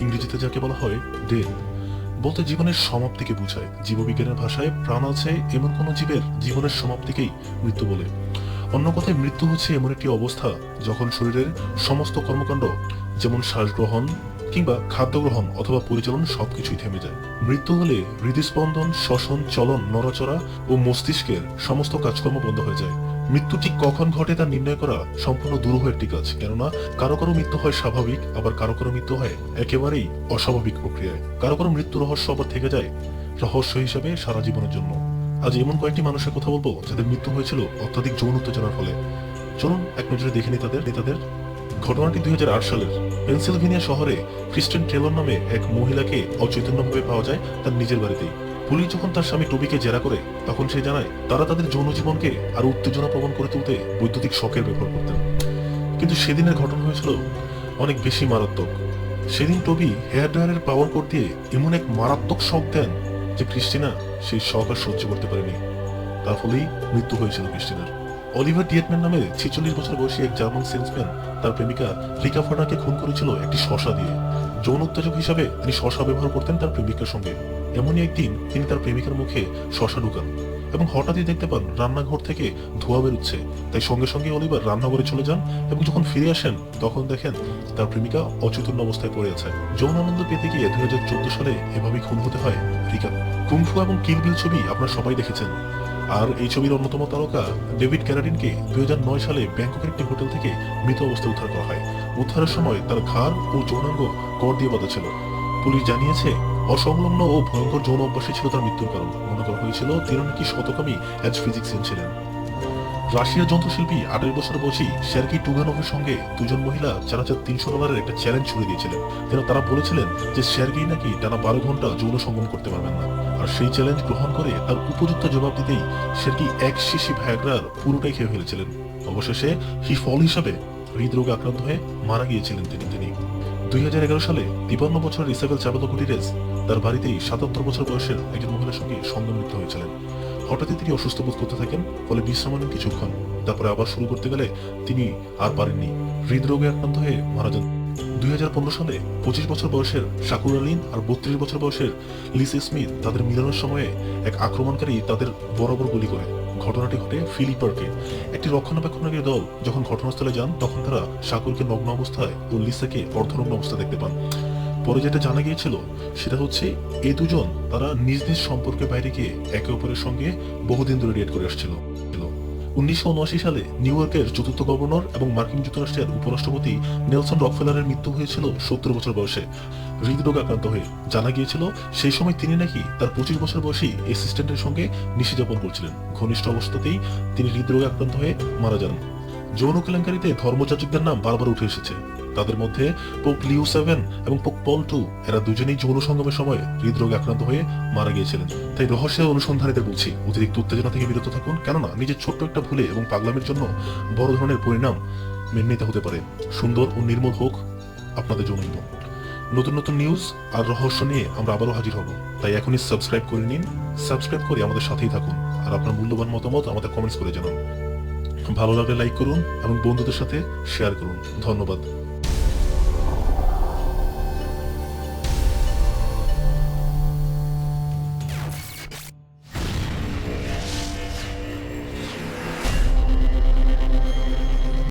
ইংরেজিতে যাকে বলা হয় ডেথ বলতে জীবনের সমাপ্তিকে বোঝায়। জীববিজ্ঞানের ভাষায় প্রাণ আছে এমন কোনো জীবের জীবনের সমাপ্তিকেই মৃত্যু বলে। অন্য কথায়, মৃত্যু হচ্ছে এমন একটি অবস্থা যখন শরীরের সমস্ত কর্মকাণ্ড, যেমন শ্বাস গ্রহণ কিংবা খাদ্য গ্রহণ অথবা পরিচালন সবকিছুই থেমে যায়। মৃত্যু হলে হৃদস্পন্দন, শ্বসন, চলন, নড়াচড়া ও মস্তিষ্কের সমস্ত কাজকর্ম বন্ধ হয়ে যায়। মৃত্যু ঠিক কখন ঘটে তা নির্ণয় করা সম্পূর্ণ দুরূহ একটি কাজ। কেননা, কারও কারও মৃত্যু হয় স্বাভাবিক, আবার কারও কারও মৃত্যু হয় একেবারেই অস্বাভাবিক প্রক্রিয়ায়। কারও কারও মৃত্যু রহস্য আবার থেকে যায় রহস্য হিসেবে সারা জীবনের জন্য। আজ এমন কয়েকটি মানুষের কথা বলব যাদের মৃত্যু হয়েছিল অত্যাধিক যৌন উত্তেজনার ফলে। চলুন এক নজরে দেখে নি তাদের নেতাদের। ঘটনাটি দুই হাজার আট সালের পেনসিলভেনিয়া শহরে ক্রিস্টেন টেলর নামে এক মহিলাকে অচৈতন্যভাবে পাওয়া যায় তার নিজের বাড়িতেই। পুলিশ যখন তার স্বামী টবিকে জেরা করে, তখন সে জানায়, তারা তাদের যৌন জীবনকে আরও উত্তেজনা প্রবণ করে তুলতে বৈদ্যুতিক শকের ব্যবহার করতেন। কিন্তু সেদিনের ঘটনা হয়েছিল অনেক বেশি মারাত্মক। সেদিন টবি হেয়ার ড্রায়ারের পাওয়ার কোড দিয়ে এমন এক মারাত্মক শখ দেন যে ক্রিস্টিনা সেই শখ আর সহ্য করতে পারেনি। তার ফলেই মৃত্যু হয়েছিল ক্রিস্টিনার। অলিভার ডিয়েটম্যান নামে ছেচল্লিশ বছর বয়সী এক জার্মান সেলসম্যান তার প্রেমিকা রিকা ফার্নারকে খুন করেছিল একটি শশা দিয়ে। যৌন উত্তেজক হিসাবে তিনি শশা ব্যবহার করতেন তার প্রেমিকার সঙ্গে। এমনই একদিন তিনি তার প্রেমিকার মুখে শশা ঢুকান এবং হঠাৎই দেখতে পান রান্নাঘর থেকে ধোঁয়া বেরোচ্ছে। তাই সঙ্গে সঙ্গে অলিভার রান্নাঘরে চলে যান এবং যখন ফিরে আসেন, তখন দেখেন তার প্রেমিকা অচেতন্য অবস্থায় পড়ে আছে। যৌন আনন্দ পেতে গিয়ে দুই হাজার চোদ্দ সালে এভাবেই খুন হতে হয় রিকা। কুংফু এবং কিলবিল ছবি আপনারা সবাই দেখেছেন। আর এই ছবির অন্যতম তারকা ডেভিড ক্যারাডিনকে দুই হাজার নয় সালে ব্যাংককের একটি হোটেল থেকে মৃত অবস্থায় উদ্ধার করা হয়। উদ্ধারের সময় তার ঘাড় ও যৌনাঙ্গ কর দিয়ে বাঁধা ছিল। পুলিশ জানিয়েছে অসংলগ্ন ও ভয়ঙ্কর যৌন অভ্যাসই ছিল তার মৃত্যুর কারণ। মনে করা হয়েছিল তিনি নাকি শতকামী অ্যাজ ফিজিক্সিয়ান ছিলেন। রাশিয়ার যন্ত্রশিল্পী আঠারো বছর বয়সী শেরকি টুগানোভের সঙ্গে দুজন মহিলা চার হাজার তিনশো ডলারের একটা চ্যালেঞ্জ ছুড়ে দিয়েছিলেন। যেন তারা বলেছিলেন যে শেরগি নাকি টানা বারো ঘণ্টা যৌন সঙ্গম করতে পারবেন না। আর সেই চ্যালেঞ্জ গ্রহণ করে তার উপযুক্ত জবাব দিতেই শেরকি এক শিশি ভায়াগ্রার পুরোটাই খেয়ে ফেলেছিলেন। অবশেষে হি ফল হিসাবে হৃদরোগে আক্রান্ত হয়ে মারা গিয়েছিলেন তিনি তিনি। দুই হাজার এগারো সালে তিপান্ন বছরের ইসাবেল চাবাতো কুটিরেস তার বাড়িতেই সাতাত্তর বছর বয়সের একজন মহিলার সঙ্গে সঙ্গে মৃত্যু হয়েছিলেন। হঠাৎই তিনি অসুস্থ বোধ করতে থাকেন, ফলে বিশ্রাম নেন কিছুক্ষণ। তারপরে আবার শুরু করতে গেলে তিনি আর পারেননি। হৃদরোগে আক্রান্ত হয়ে মারা যান। দুই সালে পঁচিশ বছর বয়সের শাকুর আলীন আর বত্রিশ বছর বয়সের লিসি স্মিথ তাদের মিলনের সময়ে এক আক্রমণকারী তাদের বরাবর গুলি করে। ঘটনাটি ঘটে ফিলিপার্কে একটি রক্ষণাবেক্ষণকারী দল যখন ঘটনাস্থলে যান, তখন তারা শাকুরকে নগ্ন অবস্থায় ও লিসাকে অর্ধনগ্ন অবস্থায় দেখতে পান। পরে যেটা জানা গিয়েছিল, সেটা হচ্ছে এই দুজন তারা নিজ নিজ সম্পর্কের বাইরে গিয়ে একে অপরের সঙ্গে বহুদিন ধরে ডেট করে আসছিল। উনিশশো সালে নিউ ইয়র্কের চতুর্থ গভর্নর এবং মার্কিন যুক্তরাষ্ট্রের উপরাষ্ট্রপতি নেলসন রকফেলারের মৃত্যু হয়েছিল সত্তর বছর বয়সে। হৃদরোগ আক্রান্ত হয়ে জানা গিয়েছিল সেই সময় তিনি নাকি তার পঁচিশ বছর বয়সী অ্যাসিস্ট্যান্টের সঙ্গে নিশিযাপন করছিলেন। ঘনিষ্ঠ অবস্থাতেই তিনি হৃদরোগে আক্রান্ত হয়ে মারা যান। যৌন কেলেঙ্কারিতে ধর্মযাজকদের নাম বারবার উঠে এসেছে। তাদের মধ্যে পোপ লিউ সেভেন এবং পোপ পল টু, এরা দুজনেই যৌন সঙ্গমের সময় হৃদরোগে আক্রান্ত হয়ে মারা গিয়েছিলেন। তাই রহস্যের অনুসন্ধানীদের বলছি অতিরিক্ত উত্তেজনা থেকে বিরত থাকুন, কেননা নিজের ছোট্ট একটা ভুলে এবং পাগলামের জন্য বড় ধরনের পরিণাম মেনে নিতে হতে পারে। সুন্দর ও নির্মল হোক আপনাদের জীবন নতুন নতুন নিউজ আর রহস্য নিয়ে আমরা আবারও হাজির হব। তাই এখনই সাবস্ক্রাইব করে নিন সাবস্ক্রাইব করে আমাদের সাথেই থাকুন। আর আপনার মূল্যবান মতামত আমাদের কমেন্টস করে জানান। ভালো লাগলে লাইক করুন এবং বন্ধুদের সাথে শেয়ার করুন। ধন্যবাদ।